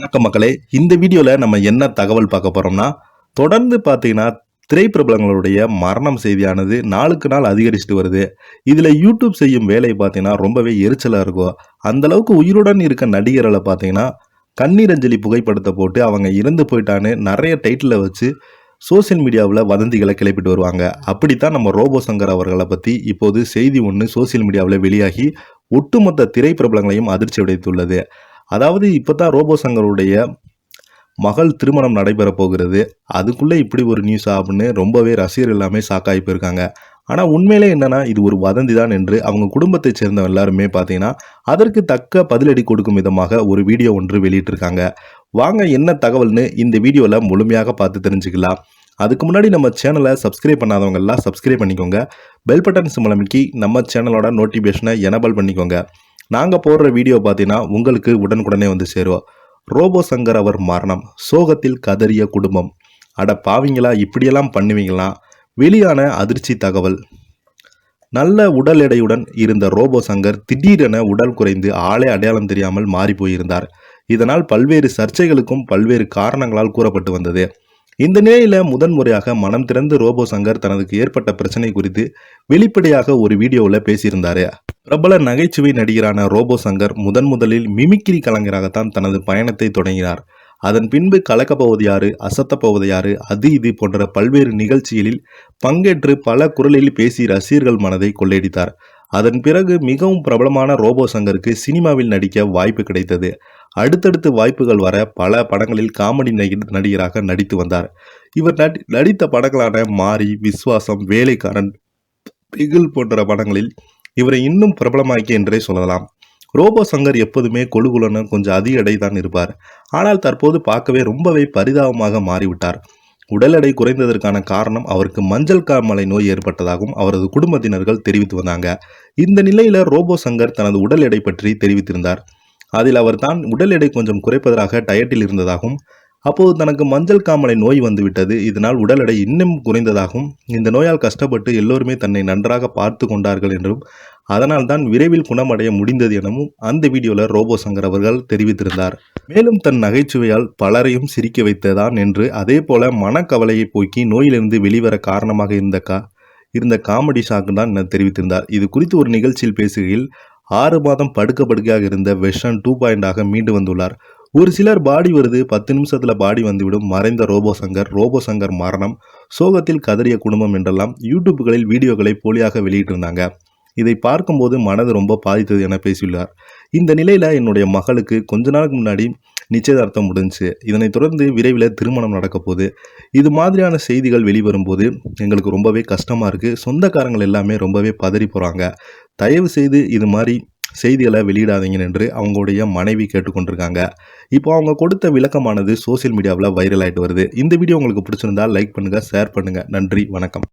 வணக்கம் மக்களே. இந்த வீடியோவில் நம்ம என்ன தகவல் பார்க்க போகிறோம்னா தொடர்ந்து பார்த்தீங்கன்னா திரைப்பிரபலங்களுடைய மரணம் செய்தியானது நாளுக்கு நாள் அதிகரிச்சுட்டு வருது. இதில் யூடியூப் செய்யும் வேலை பார்த்தீங்கன்னா ரொம்பவே எரிச்சலாக இருக்கும். அந்தளவுக்கு உயிருடன் இருக்க நடிகர்களை பார்த்தீங்கன்னா கண்ணீரஞ்சலி புகைப்படத்தை போட்டு அவங்க இறந்து போயிட்டான்னு நிறைய டைட்டிலை வச்சு சோஷியல் மீடியாவில் வதந்திகளை கிளப்பிட்டு வருவாங்க. அப்படித்தான் நம்ம ரோபோ சங்கர் அவர்களை பற்றி இப்போது செய்தி ஒன்று சோஷியல் மீடியாவில் வெளியாகி ஒட்டுமொத்த திரைப்பிரபலங்களையும் அதிர்ச்சி அடைத்துள்ளது. அதாவது இப்போ தான் ரோபோ சங்கருடைய மகள் திருமணம் நடைபெற போகிறது. அதுக்குள்ளே இப்படி ஒரு நியூஸ் அப்படின்னு ரொம்பவே ரசிகர் எல்லாமே சாக்காகி போயிருக்காங்க. ஆனால் உண்மையிலே என்னன்னா இது ஒரு வதந்தி தான் என்று அவங்க குடும்பத்தைச் சேர்ந்த எல்லாருமே பார்த்தீங்கன்னா அதற்கு தக்க பதிலடி கொடுக்கும் விதமாக ஒரு வீடியோ ஒன்று வெளியிட்டிருக்காங்க. வாங்க என்ன தகவல்னு இந்த வீடியோவில் முழுமையாக பார்த்து தெரிஞ்சுக்கலாம். அதுக்கு முன்னாடி நம்ம சேனலை சப்ஸ்கிரைப் பண்ணாதவங்க எல்லாம் சப்ஸ்கிரைப் பண்ணிக்கோங்க. பெல் பட்டன் சிம்பல் நம்ம சேனலோட நோட்டிஃபிகேஷனை எனபிள் பண்ணிக்கோங்க. நாங்கள் போடுற வீடியோ பார்த்தீங்கன்னா உங்களுக்கு உடனுக்குடனே வந்து சேருவோம் ரோபோ சங்கர் அவர் மரணம் சோகத்தில் கதறிய குடும்பம். அட பாவிங்களா இப்படியெல்லாம் பண்ணுவீங்களா? வெளியான அதிர்ச்சி தகவல். நல்ல உடல் எடையுடன் இருந்த ரோபோ சங்கர் திடீரென உடல் குறைந்து ஆளே அடையாளம் தெரியாமல் மாறி போயிருந்தார். இதனால் பல்வேறு சர்ச்சைகளுக்கும் பல்வேறு காரணங்களால் கூறப்பட்டு வந்தது. இந்த நிலையில முதன்முறையாக மனம் திறந்து ரோபோ சங்கர் தனக்கு ஏற்பட்ட பிரச்சனை குறித்து வெளிப்படையாக ஒரு வீடியோவில் பேசியிருந்தாரு. பிரபல நகைச்சுவை நடிகரான ரோபோ சங்கர் முதன் முதலில் மிமிக்கிரி கலைஞராகத்தான் தனது பயணத்தை தொடங்கினார். அதன் பின்பு கலக்கப்போவது யாரு அசத்தப்போவது யாரு அது இது போன்ற பல்வேறு நிகழ்ச்சிகளில் பங்கேற்று பல குரலில் பேசி ரசிகர்கள் மனதை கொள்ளையடித்தார். அதன் பிறகு மிகவும் பிரபலமான ரோபோ சங்கருக்கு சினிமாவில் நடிக்க வாய்ப்பு கிடைத்தது. அடுத்தடுத்து வாய்ப்புகள் வர பல படங்களில் காமெடி நடிகராக நடித்து வந்தார். இவர் நடி நடித்த படங்களான மாரி விஸ்வாசம் வேலைக்காரன் பிகில் போன்ற படங்களில் இவரை இன்னும் பிரபலமாக்கி என்றே சொல்லலாம். ரோபோ சங்கர் எப்போதுமே கொழுகுலன்னு கொஞ்சம் அதிக எடை தான் இருப்பார். ஆனால் தற்போது பார்க்கவே ரொம்பவே பரிதாபமாக மாறிவிட்டார். உடல் எடை குறைந்ததற்கான காரணம் அவருக்கு மஞ்சள் காமலை நோய் ஏற்பட்டதாகவும் அவரது குடும்பத்தினர்கள் தெரிவித்து வந்தாங்க. இந்த நிலையில ரோபோ சங்கர் தனது உடல் எடை பற்றி தெரிவித்திருந்தார். அதில் அவர் தான் உடல் எடை கொஞ்சம் குறைப்பதற்காக டயட்டில் இருந்ததாகவும் அப்போது தனக்கு மஞ்சள் காமலை நோய் வந்துவிட்டது. இதனால் உடல் எடை இன்னும் குறைந்ததாகவும் இந்த நோயால் கஷ்டப்பட்டு எல்லோருமே தன்னை நன்றாக பார்த்து கொண்டார்கள் என்றும் அதனால் தான் விரைவில் குணமடைய முடிந்தது எனவும் அந்த வீடியோவில் ரோபோ சங்கர் அவர்கள் தெரிவித்திருந்தார். மேலும் தன் நகைச்சுவையால் பலரையும் சிரிக்க வைத்ததான் என்று அதே போல மனக்கவலையை போக்கி நோயிலிருந்து வெளிவர காரணமாக இருந்த கா இருந்த காமெடி ஷாக்கு தான் தெரிவித்திருந்தார். இது குறித்து ஒரு நிகழ்ச்சியில் பேசுகையில் ஆறு மாதம் படுக்க படுக்கையாக இருந்த வெர்ஷன் டூ பாயிண்டாக மீண்டு வந்துள்ளார். ஒரு சிலர் பாடி வருது பத்து நிமிஷத்தில் பாடி வந்துவிடும் மறைந்த ரோபோ சங்கர் ரோபோ சங்கர் மரணம் சோகத்தில் கதறிய குடும்பம் என்றெல்லாம் யூடியூப்புகளில் வீடியோக்களை போலியாக வெளியிட்டிருந்தாங்க. இதை பார்க்கும்போது மனது ரொம்ப பாதித்தது என பேசியுள்ளார். இந்த நிலையில் என்னுடைய மகளுக்கு கொஞ்ச நாளுக்கு முன்னாடி நிச்சயதார்த்தம் முடிஞ்சு இதனைத் தொடர்ந்து விரைவில் திருமணம் நடக்க போகுது. இது மாதிரியான செய்திகள் வெளிவரும்போது எங்களுக்கு ரொம்பவே கஷ்டமாக இருக்குது சொந்தக்காரங்கள் எல்லாமே ரொம்பவே பதறி போகிறாங்க தயவு செய்து இது மாதிரி செய்திகளை வெளியிடாதீங்க என்று அவங்களுடைய மனைவி கேட்டுக்கொண்டிருக்காங்க. இப்போ அவங்க கொடுத்த விளக்கமானது சோஷியல் மீடியாவில் வைரல் ஆயிட்டு வருது. இந்த வீடியோ உங்களுக்கு பிடிச்சிருந்தா லைக் பண்ணுங்கள் ஷேர் பண்ணுங்கள் நன்றி வணக்கம்.